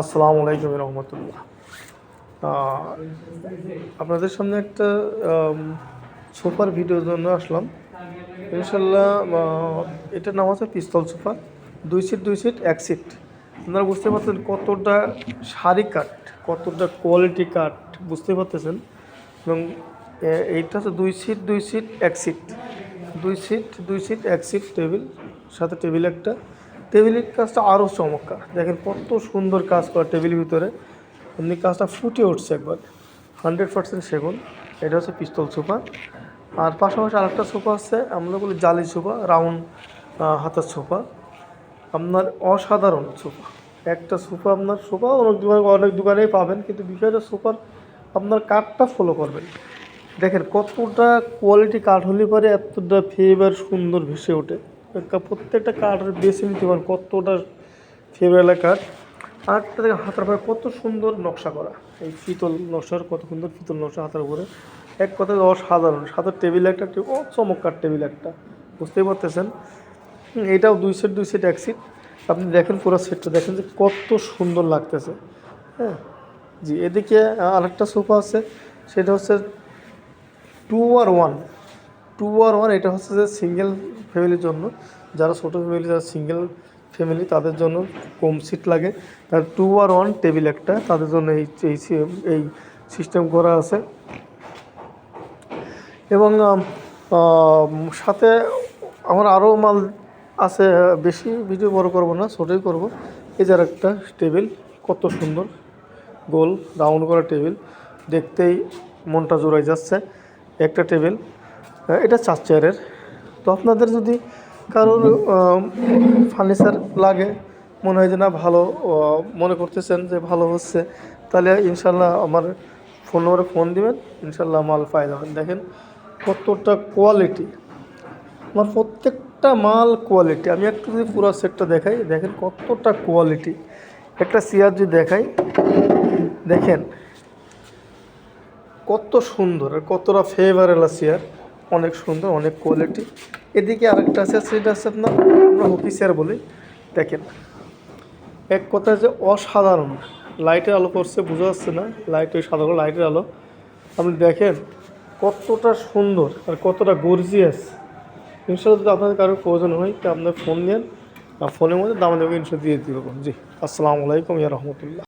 আসসালামু আলাইকুম রহমতুল্লাহ। আপনাদের সামনে একটা সোফার ভিডিওর জন্য আসলাম। ইনশাল্লাহ এটার নাম আছে পিস্তল সোফা। দুই সিট দুই সিট, এক সিট। আপনারা বুঝতে পারছেন কতটা শাড়ি কাঠ, কতটা কোয়ালিটি কাঠ, বুঝতে পারতেছেন? এবং এইটা হচ্ছে দুই সিট দুই সিট, এক সিট। দুই সিট দুই সিট, এক সিট টেবিল, সাথে টেবিল একটা। টেবিলের কাজটা আরও চমৎকার। দেখেন কত সুন্দর কাজ করা টেবিলের ভিতরে। এমনি কাজটা ফুটে উঠছে একবার। হান্ড্রেড পার্সেন্ট সেগুন। এটা হচ্ছে পিস্তল সোফা। আর পাশাপাশি আরেকটা সোফা আছে, আমরা বলি জালি সোফা, রাউন্ড হাতার সোফা। আপনার অসাধারণ সোফা। একটা সোফা আপনার, সোফা অনেক দোকানে, অনেক দোকানেই পাবেন, কিন্তু বিষয়টা সোফার আপনার কাঠটা ফলো করবেন। দেখেন কতটা কোয়ালিটি কাঠ হলে পরে এতটা ফেভার সুন্দর ভেসে ওঠে। প্রত্যেকটা কাঠের বেছে নিতে পারেন কতটা ফেভারেলা কাঠ আরেকটা দেখেন হাতার পরে কত সুন্দর নকশা করা। এই পিতল নকশার কত সুন্দর পিতল নকশা হাতার উপরে। এক কথায় অসাধারণ। সাথে টেবিল একটা ও চমৎকার টেবিল একটা। বুঝতেই পারতেছেন? এটাও দুই সেট দুই সেট এক সিট আপনি দেখেন পুরো সেটটা দেখেন যে কত সুন্দর লাগতেছে। হ্যাঁ? জি, এদিকে আরেকটা সোফা আছে, সেটা হচ্ছে টু আর ওয়ান টু আর ওয়ান এটা হচ্ছে যে সিঙ্গেল ফ্যামিলির জন্য। যারা ছোটো ফ্যামিলি যারা সিঙ্গেল ফ্যামিলি তাদের জন্য কম সিট লাগে। তার টু আর ওয়ান টেবিল একটা, তাদের জন্য এই এই এই সিস্টেম করা আছে। এবং সাথে আমার আরও মাল আছে, বেশি ভিডিও বড় করব না, ছোটোই করব। এই যার একটা টেবিল কত সুন্দর, গোল রাউন্ড করা টেবিল দেখতেই মনটা জোড়াই যাচ্ছে। একটা টেবিল এটা চার চেয়ারের। তো আপনাদের যদি কারোর ফার্নিচার লাগে, মনে হয় যে না, ভালো মনে করতেছেন যে ভালো হচ্ছে, তাহলে ইনশাল্লাহ আমার ফোন নম্বরে ফোন দিবেন, ইনশাল্লাহ মাল পাই যাবেন। দেখেন কতটা কোয়ালিটি আমার প্রত্যেকটা মাল কোয়ালিটি আমি একটু যদি পুরো সেটটা দেখাই, দেখেন কতটা কোয়ালিটি একটা চেয়ার যদি দেখাই, দেখেন কত সুন্দর কতটা ফেভারেলা চেয়ার অনেক সুন্দর, অনেক কোয়ালিটি এদিকে আরেকটা আছে, সেটা আছে আপনার, আমরা হকি চেয়ার বলি। দেখেন, এক কথায় যে অসাধারণ। লাইটের আলো পড়ছে, বোঝা যাচ্ছে না। লাইট ওই সাধারণ লাইটের আলো। আপনি দেখেন, কতটা সুন্দর আর কতটা গর্জিয়াস ইনশাল্লাহ যদি আপনাদের কারোর প্রয়োজন হয়, তো আপনার ফোন নেন। আর ফোনের মধ্যে দাম দেবো ইনশাল্লাহ দিয়ে দিব। জি, আসসালামু আলাইকুম, ইয়া রহমতুল্লাহ।